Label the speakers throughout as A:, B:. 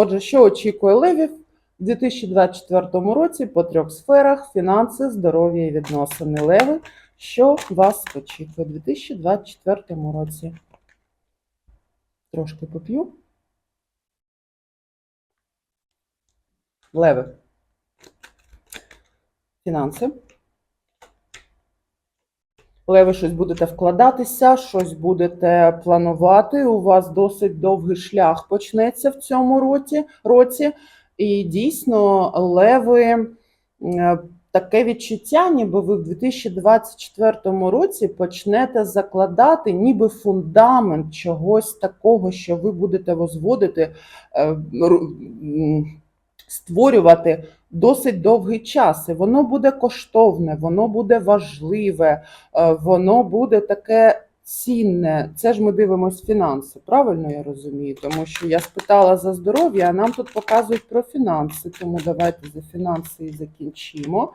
A: Отже, що очікує левів у 2024 році по трьох сферах: фінанси, здоров'я і відносини. Леви, що вас очікує у 2024 році? Трошки поп'ю. Леви. Фінанси. Леви щось будете вкладатися, щось будете планувати. У вас досить довгий шлях почнеться в цьому році. році. І дійсно, леви е, таке відчуття, ніби ви в 2024 році почнете закладати ніби фундамент чогось такого, що ви будете возводити, е, створювати досить довгий час. І воно буде коштовне, воно буде важливе, е, воно буде таке цінне. Це ж ми дивимося фінанси, правильно я розумію? Тому що я спитала за здоров'я, а нам тут показують про фінанси. Тому давайте за фінанси і закінчимо.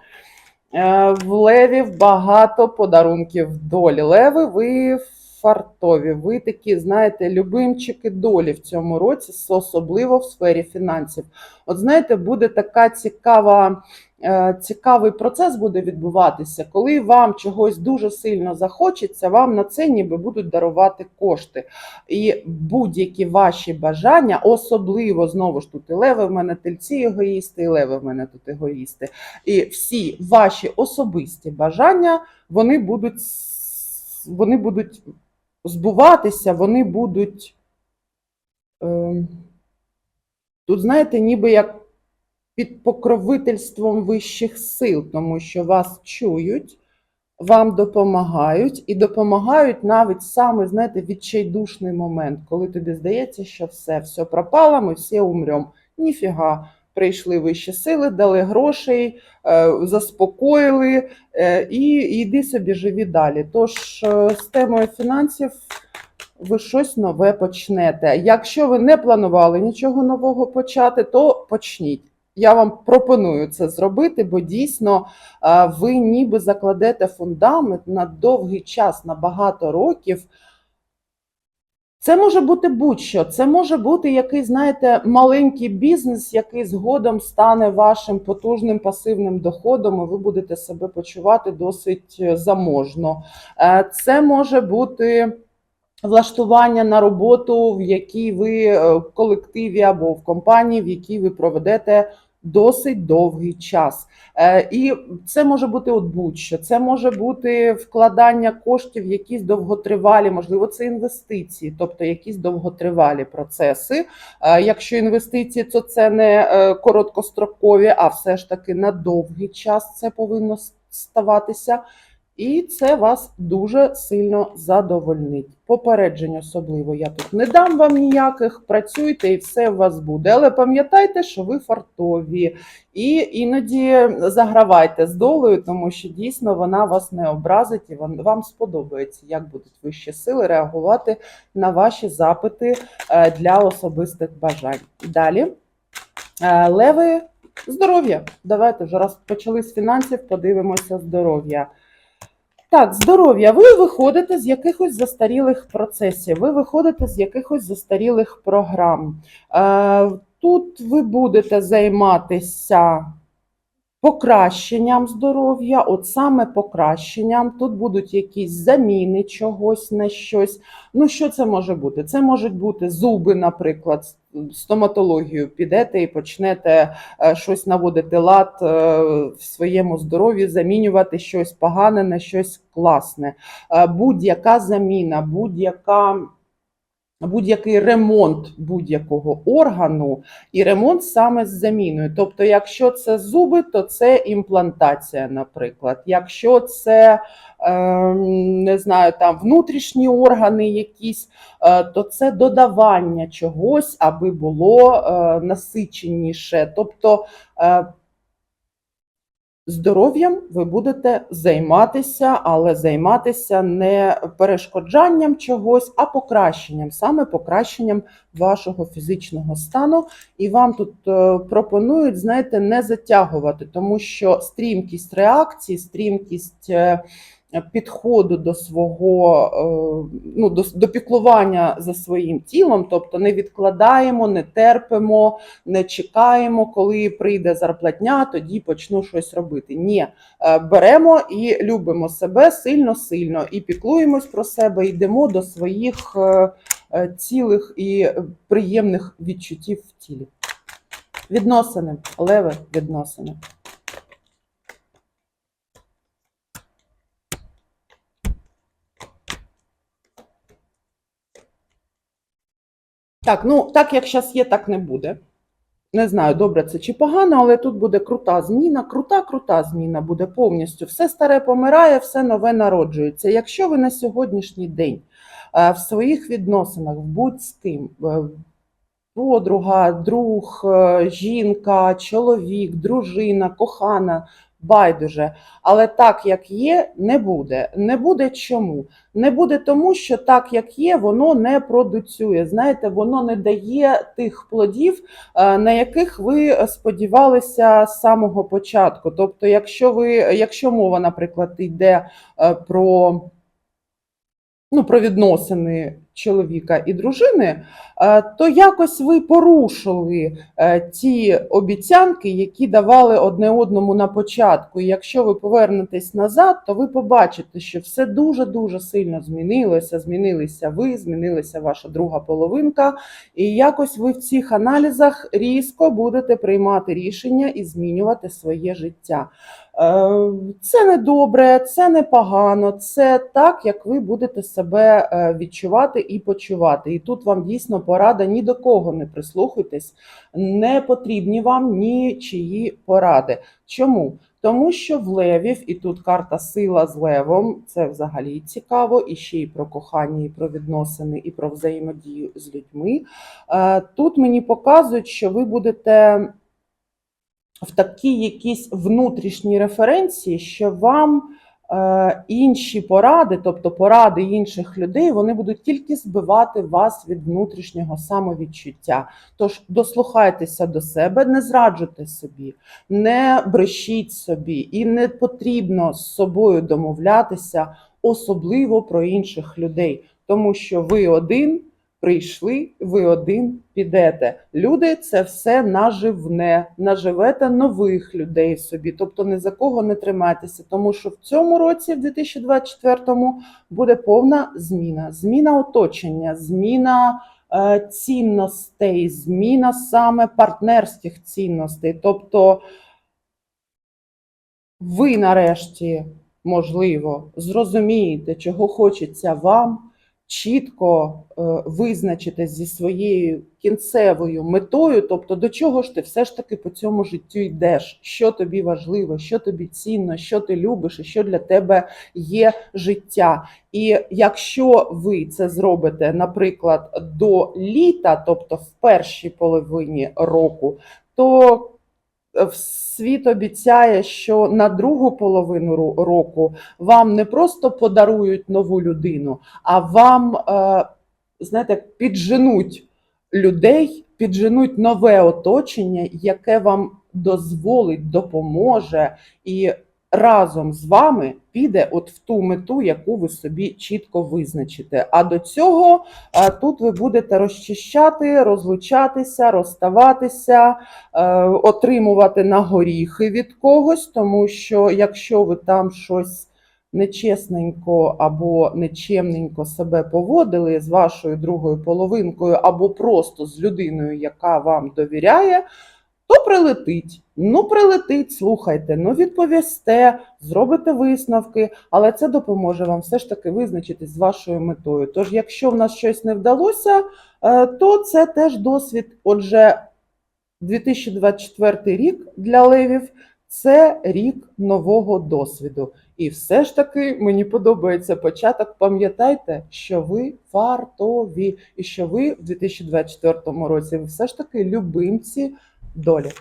A: Е, В левів багато подарунків долі. Леви, ви фартові. Ви такі, знаєте, любимчики долі в цьому році, особливо в сфері фінансів. От знаєте, буде така цікава, е, цікавий процес буде відбуватися, коли вам чогось дуже сильно захочеться, вам на це ніби будуть дарувати кошти. І будь-які ваші бажання, особливо знову ж тут і леви в мене тельці егоїсти, і леви в мене тут егоїсти. І всі ваші особисті бажання вони будуть, вони будуть збуватися, вони будуть. Е, тут, знаєте, ніби як під покровительством вищих сил, тому що вас чують, вам допомагають і допомагають навіть саме, знаєте, відчайдушний момент, коли тобі здається, що все, все пропало, ми всі умремо. Ніфіга. Прийшли вищі сили, дали грошей, е, заспокоїли е, і йди собі живі далі. Тож е, з темою фінансів ви щось нове почнете. Якщо ви не планували нічого нового почати, то почніть. Я вам пропоную це зробити, бо дійсно ви ніби закладете фундамент на довгий час, на багато років. Це може бути будь-що. Це може бути якийсь, знаєте, маленький бізнес, який згодом стане вашим потужним пасивним доходом, і ви будете себе почувати досить е, заможно. Е, Це може бути влаштування на роботу, в якій ви е, в колективі або в компанії, в якій ви проведете досить довгий час. Е, І це може бути от будь-що. Це може бути вкладання коштів, в якісь довготривалі, можливо, це інвестиції, тобто якісь довготривалі процеси. Е, Якщо інвестиції, то це не е, короткострокові, а все ж таки на довгий час це повинно ставатися. І це вас дуже сильно задовольнить. Попереджень особливо я тут не дам вам ніяких. Працюйте і все у вас буде. Але пам'ятайте, що ви фартові, і іноді загравайте з долею, тому що дійсно вона вас не образить і вам, сподобається, як будуть вищі сили реагувати на ваші запити е, для особистих бажань. Далі Е, леви здоров'я. Давайте вже раз почали з фінансів, подивимося здоров'я. Так, здоров'я. Ви виходите з якихось застарілих процесів, ви виходите з якихось застарілих програм. Е, Тут ви будете займатися покращенням здоров'я, от саме покращенням. Тут будуть якісь заміни чогось на щось. Ну, що це може бути? Це можуть бути зуби, наприклад, стоматологію підете і почнете е, щось наводити лад е, в своєму здоров'ї, замінювати щось погане на щось класне. Е, Будь-яка заміна, будь-яка. Будь-який ремонт будь-якого органу і ремонт саме з заміною. Тобто, якщо це зуби, то це імплантація, наприклад. Якщо це е, не знаю, там внутрішні органи якісь, е, то це додавання чогось, аби було е, насиченіше. Тобто е, здоров'ям ви будете займатися, але займатися не перешкоджанням чогось, а покращенням, саме покращенням вашого фізичного стану. І вам тут е, пропонують, знаєте, не затягувати, тому що стрімкість реакції, стрімкість. Підходу до свого е, ну, до, до піклування за своїм тілом, тобто не відкладаємо, не терпимо, не чекаємо, коли прийде зарплатня, тоді почну щось робити. Ні, е, беремо і любимо себе сильно-сильно, і піклуємось про себе, йдемо до своїх е, цілих і приємних відчуттів в тілі. Відносини, леве відносини. Так, ну так як зараз є, так не буде. Не знаю, добре це чи погано, але тут буде крута зміна. Крута, крута зміна буде повністю. Все старе помирає, все нове народжується. Якщо ви на сьогоднішній день е, в своїх відносинах, будь з ким, е, подруга, друг, е, жінка, чоловік, дружина, кохана, байдуже. Але так, як є, не буде. Не буде чому? Не буде тому, що так, як є, воно не продуцює. Знаєте, воно не дає тих плодів, е, на яких ви сподівалися з самого початку. Тобто, якщо ви, якщо мова, наприклад, йде е, про, ну, про відносини чоловіка і дружини, е, то якось ви порушили е, ті обіцянки, які давали одне одному на початку. І якщо ви повернетесь назад, то ви побачите, що все дуже дуже сильно змінилося. Змінилися ви, змінилася ваша друга половинка, і якось ви в цих аналізах різко будете приймати рішення і змінювати своє життя. Е, Це не добре, це не погано, це так, як ви будете себе е, відчувати і почувати. І тут вам дійсно порада ні до кого не прислухайтесь, не потрібні вам нічиї поради. Чому? Тому що в левів, і тут карта сила з левом, це взагалі цікаво, і ще й про кохання, і про відносини, і про взаємодію з людьми. Е, Тут мені показують, що ви будете в такій якійсь внутрішній референції, що вам е, інші поради, тобто поради інших людей, вони будуть тільки збивати вас від внутрішнього самовідчуття. Тож дослухайтеся до себе, не зраджуйте собі, не брешіть собі, і не потрібно з собою домовлятися, особливо про інших людей, тому що ви один прийшли, ви один підете. Люди це все наживне, наживете нових людей собі, тобто ні за кого не тримайтеся, тому що в цьому році, в 2024-му, буде повна зміна, зміна оточення, зміна. е, Цінностей, зміна саме партнерських цінностей. Тобто ви нарешті, можливо, зрозумієте, чого хочеться вам, чітко е, визначитесь зі своєю кінцевою метою, тобто до чого ж ти все ж таки по цьому життю йдеш, що тобі важливо, що тобі цінно, що ти любиш, і що для тебе є життя. І якщо ви це зробите, наприклад, до літа, тобто в першій половині року, то світ обіцяє, що на другу половину року вам не просто подарують нову людину, а вам, е, знаєте, підженуть людей, підженуть нове оточення, яке вам дозволить, допоможе і разом з вами піде от в ту мету, яку ви собі чітко визначите. А до цього е, тут ви будете розчищати, розлучатися, розставатися, е, отримувати на горіхи від когось, тому що якщо ви там щось нечесненько або нечемненько себе поводили з вашою другою половинкою, або просто з людиною, яка вам довіряє, то прилетить. Ну, прилетить, слухайте, ну відповісте, зробите висновки, але це допоможе вам все ж таки визначитись з вашою метою. Тож, якщо в нас щось не вдалося, е, то це теж досвід. Отже, 2024 рік для левів це рік нового досвіду. І все ж таки мені подобається початок. Пам'ятайте, що ви вартові, і що ви в 2024 році ви все ж таки любимці долі.